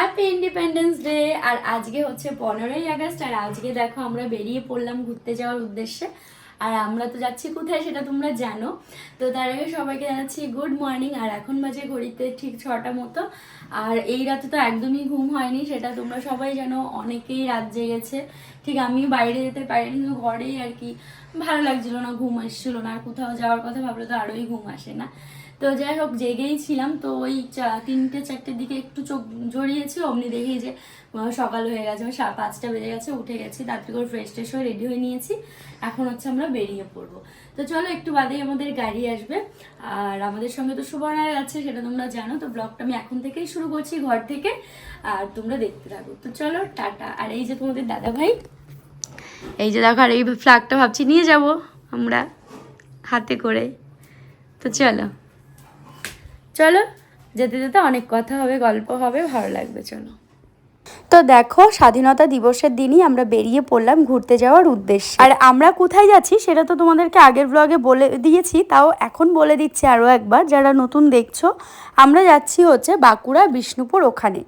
Happy independence day আর আজকে হচ্ছে পনেরোই আগস্ট, আর আজকে দেখো আমরা বেরিয়ে পড়লাম ঘুরতে যাওয়ার উদ্দেশ্যে। আর আমরা তো যাচ্ছি কোথায় সেটা তোমরা জানো। তো তার আগে সবাইকে জানাচ্ছি গুড মর্নিং আর এখন বাজে ঘড়িতে ঠিক ছটা মতো। আর এই রাতে তো একদমই ঘুম হয়নি, সেটা তোমরা সবাই জানো, অনেকেই রাত জেগেছে। ঠিক আমি বাইরে যেতে পারিনি কিন্তু ঘরেই আর কি ভালো লাগছিল না, ঘুম আসছিল না। আর কোথাও যাওয়ার কথা ভাবলে তো আরোই ঘুম আসে না। তো যাই হোক, জেগেই ছিলাম। তো ওই চা- তিনটে, চারটের দিকে একটু চোখ জড়িয়েছি অমনি দেখি যে সকাল হয়ে গেছে। আমার পাঁচটা বেজে গেছে, উঠে গেছি, তাড়াতাড়ি করে ফ্রেশ ট্রেশ হয়ে রেডি হয়ে নিয়েছি। এখন হচ্ছে আমরা বেরিয়ে পড়ব। তো চলো, একটু বাদেই আমাদের গাড়ি আসবে। আর আমাদের সঙ্গে তো সুবর্ণা আছে, সেটা তোমরা জানো। তো ব্লগটা আমি এখন থেকেই শুরু করছি ঘর থেকে। আর তোমরা দেখতে থাকো। তো চলো, টাটা। আর এই যে তোমাদের দাদা ভাই, এই যে দেখো, আর এই ফ্ল্যাগটা ভাবছি, নিয়ে যাব আমরা হাতে করে। তো চলো। চলো যেতে যেতে অনেক কথা হবে গল্প হবে ভালো লাগবে চলো। তো দেখো, স্বাধীনতা দিবসের দিনই আমরা বেরিয়ে পড়লাম ঘুরতে যাওয়ার উদ্দেশ্যে। আর আমরা কোথায় যাচ্ছি সেটা তো তোমাদেরকে আগের ব্লগে বলে দিয়েছি, তাও এখন বলে দিচ্ছি আরও একবার, যারা নতুন দেখছ, আমরা যাচ্ছি হচ্ছে বাঁকুড়া, বিষ্ণুপুর ওখানে।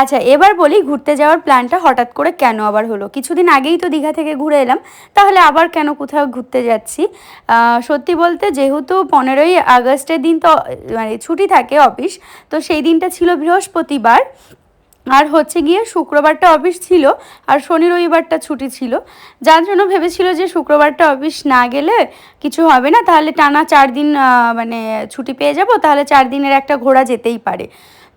আচ্ছা এবার বলি ঘুরতে যাওয়ার প্ল্যানটা হঠাৎ করে কেন আবার হলো? কিছুদিন আগেই তো দীঘা থেকে ঘুরে এলাম, তাহলে আবার কেন কোথাও ঘুরতে যাচ্ছি? সত্যি বলতে যেহেতু পনেরোই আগস্টের দিন তো মানে ছুটি থাকে অফিস, তো সেই দিনটা ছিল বৃহস্পতিবার। আর হচ্ছে গিয়ে শুক্রবারটা অফিস ছিল আর শনি রবিবারটা ছুটি ছিল। যার জন্য ভেবেছিল যে শুক্রবারটা অফিস না গেলে কিছু হবে না, তাহলে টানা চার দিন মানে ছুটি পেয়ে যাব, তাহলে চার দিনের একটা ঘোরা যেতেই পারে।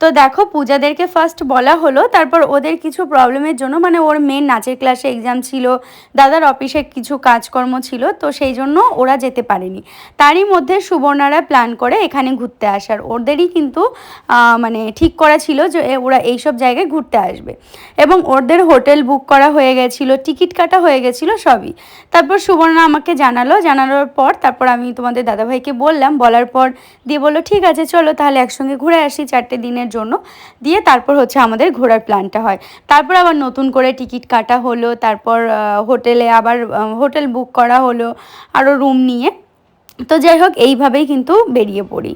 তো দেখো পূজাদেরকে ফার্স্ট বলা হলো, তারপর ওদের কিছু প্রবলেমের জন্য মানে ওর মেন নাচের ক্লাসে এক্সাম ছিল, দাদার অফিসে কিছু কাজকর্ম ছিল, তো সেই জন্য ওরা যেতে পারেনি। তারই মধ্যে সুবর্ণারা প্ল্যান করে এখানে ঘুরতে আসার। ওদেরই কিন্তু মানে ঠিক করা ছিল যে ওরা এইসব জায়গায় ঘুরতে আসবে। এবং ওদের হোটেল বুক করা হয়ে গেছিল, টিকিট কাটা হয়ে গেছিল সবই। তারপর সুবর্ণা আমাকে জানালো, জানানোর পর তারপর আমি তোমাদের দাদাভাইকে বললাম, বলার পর দিয়ে বলল, ঠিক আছে, চলো তাহলে একসঙ্গে ঘুরে আসি, চারটে দিনের জন্য দিয়ে তারপর হচ্ছে আমাদের ঘোরার প্ল্যানটা হয়। তারপর আবার নতুন করে টিকিট কাটা হলো, তারপর হোটেলে আবার হোটেল বুক করা হলো আরও রুম নিয়ে। তো যাই হোক, এইভাবেই কিন্তু বেরিয়ে পড়ি।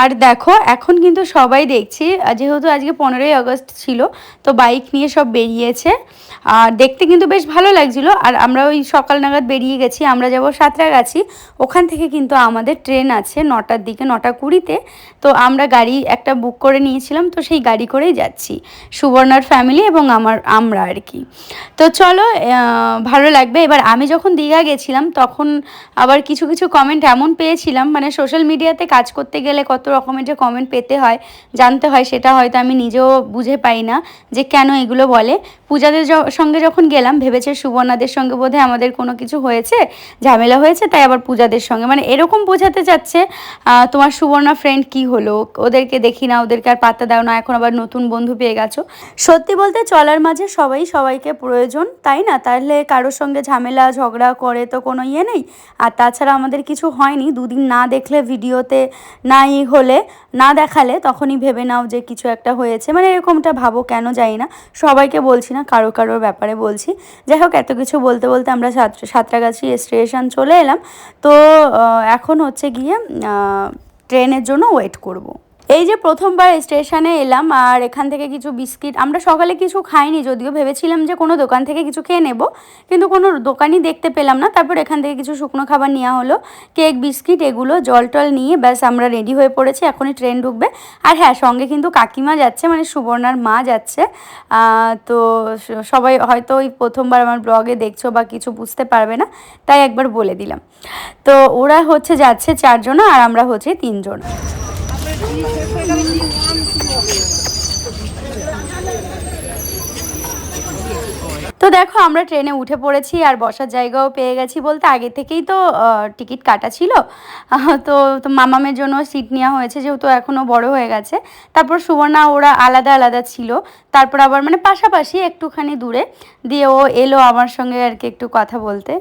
আর দেখো, এখন কিন্তু সবাই দেখছি যেহেতু আজকে পনেরোই আগস্ট ছিল, তো বাইক নিয়ে সব বেরিয়েছে। আর দেখতে কিন্তু বেশ ভালো লাগছিল। আর আমরা ওই সকাল নাগাদ বেরিয়ে গেছি, আমরা যাব সাঁতরাগাছি। ওখান থেকে কিন্তু আমাদের ট্রেন আছে নটার দিকে, নটা কুড়িতে। তো আমরা গাড়ি একটা বুক করে নিয়েছিলাম, তো সেই গাড়ি করেই যাচ্ছি। সুবর্ণার ফ্যামিলি এবং আমার, আমরা আর কি। তো চলো ভালো লাগবে। এবার আমি যখন দীঘা গেছিলাম, তখন আবার কিছু কিছু কমেন্ট এমন পেয়েছিলাম মানে সোশ্যাল মিডিয়াতে কাজ করতে গেলে কত রকমের যে কমেন্ট পেতে হয়, জানতে হয়, সেটা হয়তো আমি নিজেও বুঝে পাই না যে কেন এগুলো বলে। পূজাদের সঙ্গে যখন গেলাম, ভেবেছে সুবর্ণাদের সঙ্গে বোধহয় আমাদের কোনো কিছু হয়েছে, ঝামেলা হয়েছে, তাই আবার পূজাদের সঙ্গে। মানে এরকম বোঝাতে চাচ্ছে তোমার সুবর্ণা ফ্রেন্ড কি হলো? ওদেরকে দেখি না, ওদেরকে আর পাত্তা দাও না, এখন আবার নতুন বন্ধু পেয়ে গেছো। সত্যি বলতে চলার মাঝে সবাই সবাইকে প্রয়োজন, তাই না? তাহলে কারোর সঙ্গে ঝামেলা, ঝগড়া করে তো কোনো ইয়ে নেই। আর তাছাড়া আমাদের কিছু হয়নি, দুদিন না দেখলে ভিডিওতে নাই হলে, না দেখালে তখনই ভেবে নাও যে কিছু একটা হয়েছে। মানে এরকমটা ভাবো, কেন যাই না। সবাইকে বলছি না, কারও কারোর ব্যাপারে বলছি। যাই হোক, এত কিছু বলতে বলতে আমরা সাঁতরাগাছি স্টেশন চলে এলাম। তো এখন হচ্ছে গিয়ে ট্রেনের জন্য ওয়েট করব। এই যে প্রথমবার স্টেশনে এলাম আর এখান থেকে কিছু বিস্কিট, আমরা সকালে কিছু খাইনি যদিও, ভেবেছিলাম যে কোনো দোকান থেকে কিছু খেয়ে নেব, কিন্তু কোনো দোকানই দেখতে পেলাম না। তারপর এখান থেকে কিছু শুকনো খাবার নেওয়া হলো, কেক, বিস্কিট এগুলো, জল টল নিয়ে ব্যাস আমরা রেডি হয়ে পড়েছি, এখনই ট্রেন ঢুকবে। আর হ্যাঁ সঙ্গে কিন্তু কাকিমা যাচ্ছে মানে সুবর্ণার মা যাচ্ছে। তো সবাই হয়তো ওই প্রথমবার আমার ব্লগে দেখছ বা কিছু বুঝতে পারবে না, তাই একবার বলে দিলাম। তো ওরা হচ্ছে যাচ্ছে চারজন আর আমরা হচ্ছে তিনজন। Ele morreu. তো দেখো, আমরা ট্রেনে উঠে পড়েছি আর বসার জায়গাও পেয়ে গেছি বলতে আগে থেকেই তো টিকিট কাটা ছিল। তো তো মামামের জন্য সিট নেওয়া হয়েছে যেহেতু এখনও বড় হয়ে গেছে। তারপর সুবর্ণা ওরা আলাদা আলাদা ছিল। তারপর আবার মানে পাশাপাশি একটুখানি দূরে দিয়ে ও এলো আমার সঙ্গে আর কি একটু কথা বলতে।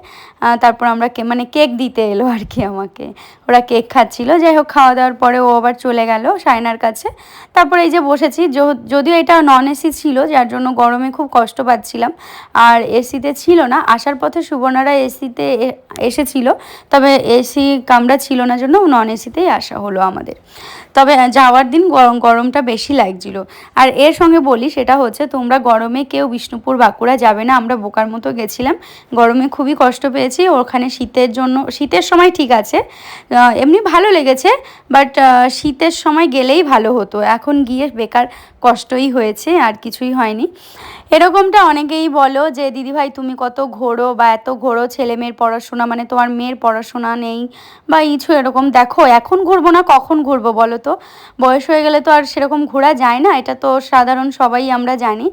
তারপর আমরা কে মানে কেক দিতে এলো আর কি আমাকে। ওরা কেক খাচ্ছিল। যাই হোক খাওয়া দাওয়ার পরে ও আবার চলে গেল সায়নার কাছে। তারপর এই যে বসেছি যদিও এটা নন এসি ছিল, যার জন্য গরমে খুব কষ্ট পাচ্ছিলাম। আর এসিতে ছিল না। আসার পথে সুবর্ণারা এসিতে এসেছিল, তবে এসি কামরা ছিল না জন্য নন এসিতেই আসা হলো আমাদের। তবে যাওয়ার দিন গরম গরমটা বেশি লাগছিল। আর এর সঙ্গে বলি, সেটা হচ্ছে তোমরা গরমে কেউ বিষ্ণুপুর বাঁকুড়া যাবে না। আমরা বোকার মতো গেছিলাম। গরমে খুবই কষ্ট পেয়েছি। ওখানে শীতের জন্য, শীতের সময় ঠিক আছে। এমনি ভালো লেগেছে, বাট শীতের সময় গেলেই ভালো হতো। এখন গিয়ে বেকার কষ্টই হয়েছে, আর কিছুই হয়নি। এরকমটা অনেকেই বলো যে দিদিভাই তুমি কত ঘোরো বা এত ঘোরো ছেলে মেয়ের পড়াশোনা মানে তোমার মেয়ের পড়াশোনা নেই বা কিছু এরকম? দেখো, এখন ঘুরবো না, কখন ঘুরবো বলো তো? বয়স হয়ে গেলে তো আর সেরকম ঘোরা যায় না, এটা তো সাধারণ সবাই আমরা জানি।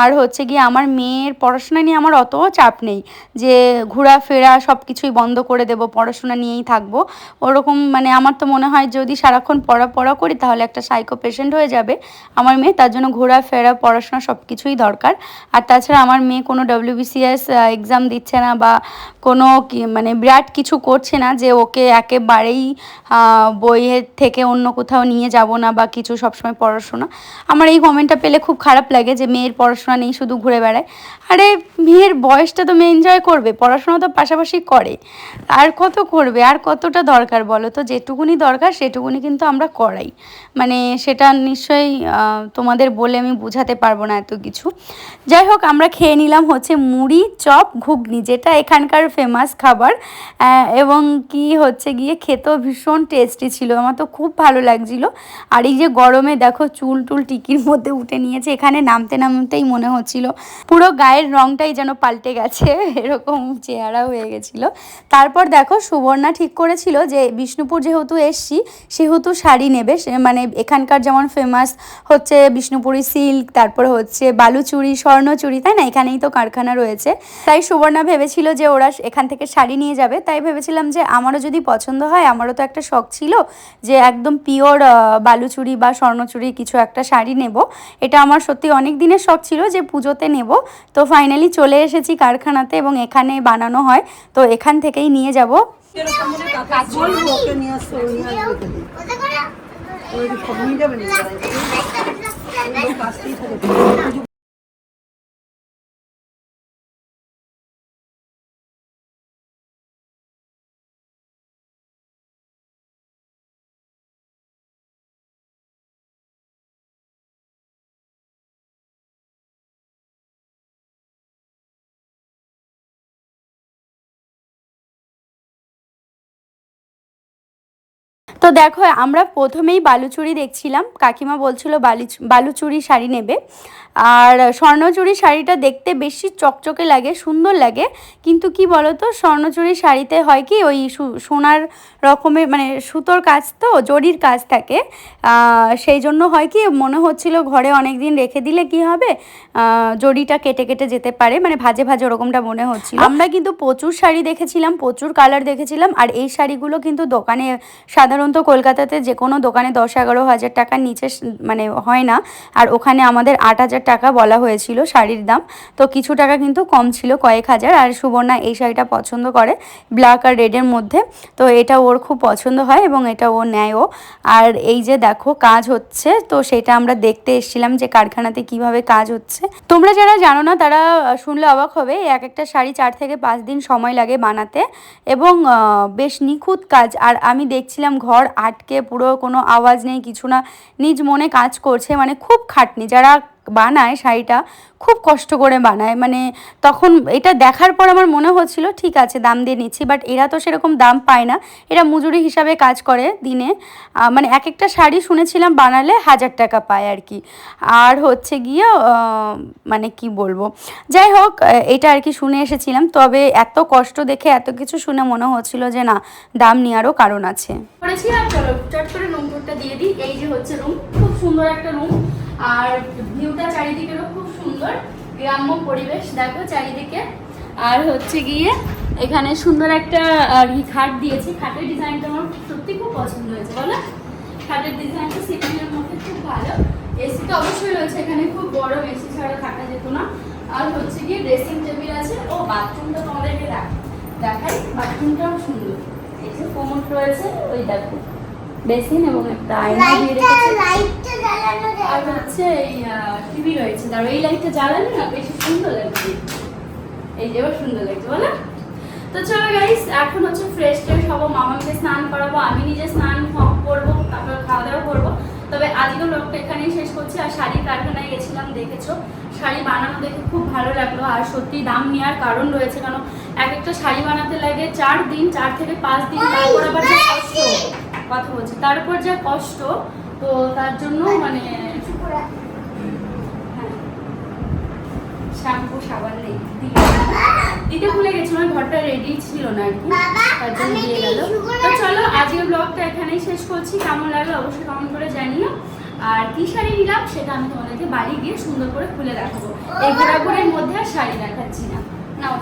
আর হচ্ছে গিয়ে আমার মেয়ের পড়াশোনা নিয়ে আমার অত চাপ নেই যে, ঘোরাফেরা সব কিছুই বন্ধ করে দেবো, পড়াশোনা নিয়েই থাকব। ওরকম মানে আমার তো মনে হয় যদি সারাক্ষণ পড়া পড়া করি তাহলে একটা সাইকো পেশেন্ট হয়ে যাবে আমার মেয়ে, তার জন্য ঘোরাফেরা, পড়াশোনা সব কিছুই দরকার। আর তাছাড়া আমার মেয়ে কোনো ডব্লিউবিসিএস এক্সাম দিচ্ছে না বা কোনো মানে বিরাট কিছু করছে না যে ওকে একেবারেই বইয়ের থেকে অন্য কোথাও নিয়ে যাব না বা কিছু সবসময় পড়াশোনা। আমার এই কমেন্টটা পেলে খুব খারাপ লাগে যে মেয়ের পড়াশোনা নেই, শুধু ঘুরে বেড়ায়। আরে, মেয়ের বয়সটা তো মেয়ে এনজয় করবে, পড়াশোনা তো পাশাপাশি করে। আর কত করবে, আর কতটা দরকার বলো তো? যেটুকুনি দরকার, সেটুকুনি কিন্তু আমরা করাই। মানে সেটা নিশ্চয়ই তোমাদের বলে আমি বোঝাতে পারব না এত কিছু। যাই হোক, আমরা খেয়ে নিলাম হচ্ছে মুড়ি, চপ, ঘুগনি, যেটা এখানকার ফেমাস খাবার। এবং কি হচ্ছে গিয়ে খেতেও ভীষণ টেস্টি ছিল। আমার তো খুব ভালো লাগছিল। আর এই যে গরমে দেখো, চুল টুল টিকির মধ্যে উঠে নিয়েছে। এখানে নামতে নামতেই মনে হচ্ছিল। পুরো গায়ের রংটাই যেন পাল্টে গেছে। এরকম চেহারা হয়ে গেছিল। তারপর দেখো, সুবর্ণা ঠিক করেছিল যে, বিষ্ণুপুর যেহেতু এসছি, সেহেতু শাড়ি নেবে। মানে এখানকার যেমন ফেমাস হচ্ছে বিষ্ণুপুরি সিল্ক তারপর হচ্ছে বালুচুরি স্বর্ণচুরি তাই না? এখানেই তো কারখানা রয়েছে। তাই সুবর্ণা ভেবেছিল যে ওরা এখান থেকে শাড়ি নিয়ে যাবে। তাই ভেবেছিলাম যে আমারও যদি পছন্দ হয় আমারও তো একটা শখ ছিল যে একদম পিওর বালুচুরি বা স্বর্ণচুরি কিছু একটা শাড়ি নেব। এটা আমার সত্যি অনেক দিনের শখ ছিল যে পুজোতে নেব। তো ফাইনালি চলে এসেছি কারখানাতে এবং এখানে বানানো হয়। তো এখান থেকেই নিয়ে যাব। নিয়ে তো দেখো, আমরা প্রথমেই বালুচুরি দেখছিলাম। কাকিমা বলছিল বালি, বালুচুরি শাড়ি নেবে। আর স্বর্ণচুরি শাড়িটা দেখতে বেশি চকচকে লাগে, সুন্দর লাগে। কিন্তু কি বলতো, স্বর্ণচুরি শাড়িতে হয় কি, ওই সোনার রকমের মানে সুতোর কাজ তো, জরির কাজ থাকে। সেই জন্য হয় কি, মনে হচ্ছিল ঘরে অনেক দিন রেখে দিলে কি হবে জরিটা কেটে কেটে যেতে পারে মানে ভাজে ভাজে ওরকমটা মনে হচ্ছিল। আমরা কিন্তু প্রচুর শাড়ি দেখেছিলাম, প্রচুর কালার দেখেছিলাম, আর এই শাড়িগুলো কিন্তু দোকানে সাধারণত কলকাতাতে যে কোনো দোকানে দশ এগারো হাজার টাকার নিচে মানে হয় না। আর ওখানে আমাদের আট হাজার টাকা বলা হয়েছিল শাড়ির দাম। তো কিছু টাকা কিন্তু কম ছিল, কয়েক হাজার। আর সুবর্ণা এই শাড়িটা পছন্দ করে ব্ল্যাক আর রেডের মধ্যে। তো এটা ওর খুব পছন্দ হয় এবং এটা ও নেয়ও আর এই যে দেখো কাজ হচ্ছে, তো সেটা আমরা দেখতে এসেছিলাম যে কারখানাতে কীভাবে কাজ হচ্ছে। তোমরা যারা জানো না, তারা শুনলে অবাক হবে এক একটা শাড়ি চার থেকে পাঁচ দিন সময় লাগে বানাতে। এবং বেশ নিখুঁত কাজ। আর আমি দেখছিলাম ঘর আটকে পুরো কোনো আওয়াজ নেই, কিছু না। নিজ মনে কাজ করছে মানে খুব খাটনি। যারা বানায় শাড়িটা, খুব কষ্ট করে বানায়। মানে তখন এটা দেখার পর আমার মনে হচ্ছিল, ঠিক আছে, দাম দিয়ে নিচ্ছি বাট এরা তো সেরকম দাম পায় না। এরা মজুরি হিসাবে কাজ করে দিনে। মানে এক একটা শাড়ি শুনেছিলাম বানালে হাজার টাকা পায় আর কি। আর হচ্ছে গিয়ে মানে কি বলব? যাই হোক এটা আর কি শুনে এসেছিলাম, তবে এত কষ্ট দেখে এত কিছু শুনে মনে হচ্ছিল যে না, দাম নেওয়ারও কারণ আছে। করেছি আর চলো, চট করে রুম টুরটা দিয়ে দিই। এই যে হচ্ছে রুম খুব সুন্দর একটা রুম আর ভিউটা চারিদিকেরও খুব সুন্দর, গ্রাম্য পরিবেশ, দেখো চারিদিকে। আর হচ্ছে গিয়ে এখানে সুন্দর একটা খাট দিয়েছি। খাটের ডিজাইনটা আমার সত্যি খুব পছন্দ হয়েছে, বলো? খাটের ডিজাইনটা সিলিংয়ের মধ্যে খুব ভালো। এসি তো অবশ্যই রয়েছে এখানে, খুব বড় এসি ছাড়া থাকা যেত না। আর হচ্ছে গিয়ে ড্রেসিং টেবিল আছে। ও বাথরুমটা তোমাদেরকে দেখ, দেখাই। বাথরুমটাও সুন্দর। এই যে রয়েছে, ওই দেখো। বেসিন এবং একটা আয়না দিয়ে রেখেছে আর হচ্ছে এই টিভি রয়েছে। আর এই লাইটটা জ্বালালে না বেশি সুন্দর লাগবে এই যে সুন্দর লাগছে বলো তো চলো গাইস এখন হচ্ছে ফ্রেশ ট্রেশ হব মামাকে স্নান করাবো আমি নিজে স্নান করব তারপর খাওয়া দাওয়া করব। তবে আজকে লোকটা এখানেই শেষ করছি আর শাড়ির কারখানায় গেছিলাম দেখেছ? শাড়ি বানানো দেখে খুব ভালো লাগল আর সত্যি দাম নেওয়ার কারণ রয়েছে কারণ এক একটা শাড়ি বানাতে লাগে চার দিন চার থেকে পাঁচ দিন তারপর আবার কথা বলছি। তারপর যা কষ্ট তো তার জন্য মানে হ্যাঁ। শ্যাম্পু সাবান নেই। দিতে ভুলে গেছিলাম ঘরটা রেডি ছিল না আর কি। তার জন্য দিয়ে গেল। তো চলো আজকের ব্লগটা এখানেই শেষ করছি। কেমন লাগল অবশ্যই কমেন্ট করে জানিও। আর কি শাড়ি নিলাম সেটা আমি তোমাদেরকে বাড়ি গিয়ে সুন্দর করে খুলে দেখাবো। এই ঘোরাঘুরির মধ্যে আর শাড়ি দেখাচ্ছি না। নাও